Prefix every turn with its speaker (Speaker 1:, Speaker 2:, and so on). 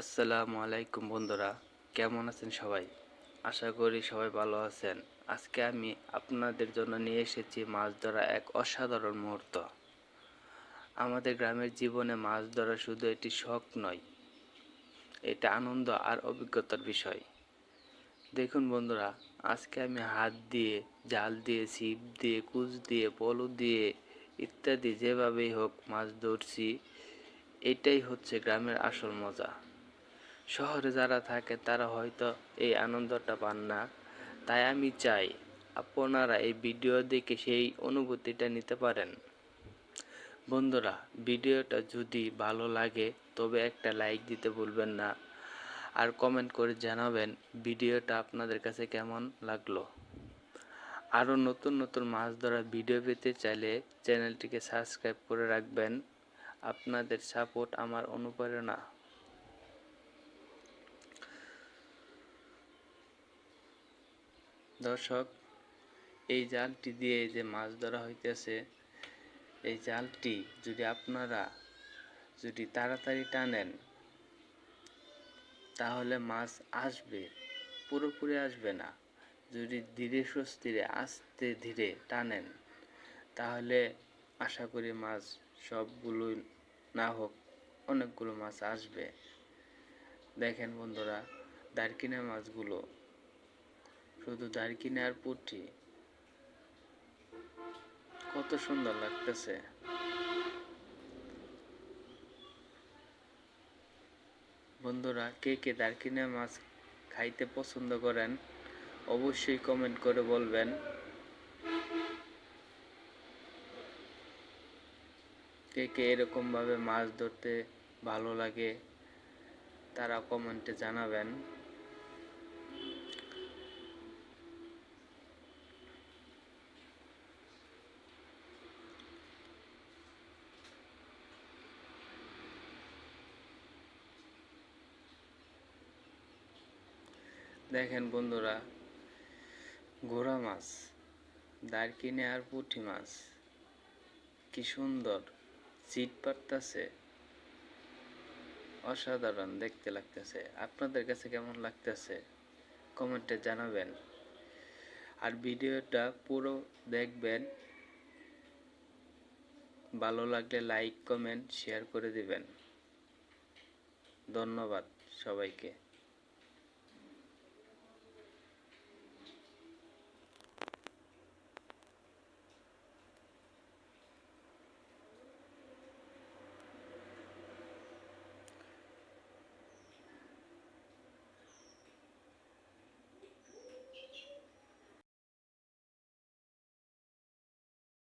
Speaker 1: আসসালামু আলাইকুম বন্ধুরা, কেমন আছেন সবাই? আশা করি সবাই ভালো আছেন। আজকে আমি আপনাদের জন্য নিয়ে এসেছি মাছ ধরা এক অসাধারণ মুহূর্ত। আমাদের গ্রামের জীবনে মাছ ধরা শুধু একটি শখ নয়, এটা আনন্দ আর অভিজ্ঞতার বিষয়। দেখুন বন্ধুরা, আজকে আমি হাত দিয়ে, জাল দিয়ে, ছিপ দিয়ে, কুচ দিয়ে, পলো দিয়ে ইত্যাদি যেভাবেই হোক মাছ ধরছি, এটাই হচ্ছে গ্রামের আসল মজা। শহরে যারা থাকে, তারা হয়তো এই আনন্দটা পান না। তাই আমি চাই আপনারা এই ভিডিও দেখে সেই অনুভূতিটা নিতে পারেন। বন্ধুরা, ভিডিওটা যদি ভালো লাগে, তবে একটা লাইক দিতে ভুলবেন না। আর কমেন্ট করে জানাবেন, ভিডিওটা আপনাদের কাছে কেমন লাগল? আরও নতুন নতুন মাছ ধরা ভিডিও পেতে চাইলে চ্যানেলটিকে সাবস্ক্রাইব করে রাখবেন। আপনাদের সাপোর্ট আমার অনুপ্রেরণা। দর্শক, এই জালটি দিয়ে যে মাছ ধরা হইতেছে, এই জালটি যদি আপনারা যদি তাড়াতাড়ি টানেন, তাহলে মাছ আসবে, পুরোপুরি আসবে না। যদি ধীরে সুস্থিরে, আস্তে ধীরে টানেন, তাহলে আশা করি মাছ সবগুলো না হোক, অনেকগুলো মাছ আসবে। দেখেন বন্ধুরা, দারকিনা মাছগুলো শুধু দারকিনা আর পুঁটি? কত সুন্দর লাগতেছে। বন্ধুরা, কে কে দারকিনা মাছ খাইতে পছন্দ করেন, অবশ্যই কমেন্ট করে বলবেন। কে কে এরকম ভাবে মাছ ধরতে ভালো লাগে, তারা কমেন্টে জানাবেন। দেখেন বন্ধুরা, ঘোড়া মাছ, দারকিনে আর পুঁটি মাছ, কি সুন্দর, চিট পারতাছে, অসাধারণ দেখতে লাগতেছে। আপনাদের কাছে কেমন লাগতেছে? কমেন্টে জানাবেন। আর ভিডিওটা পুরো দেখবেন। ভালো লাগলে লাইক, কমেন্ট, শেয়ার করে দিবেন। ধন্যবাদ সবাইকে।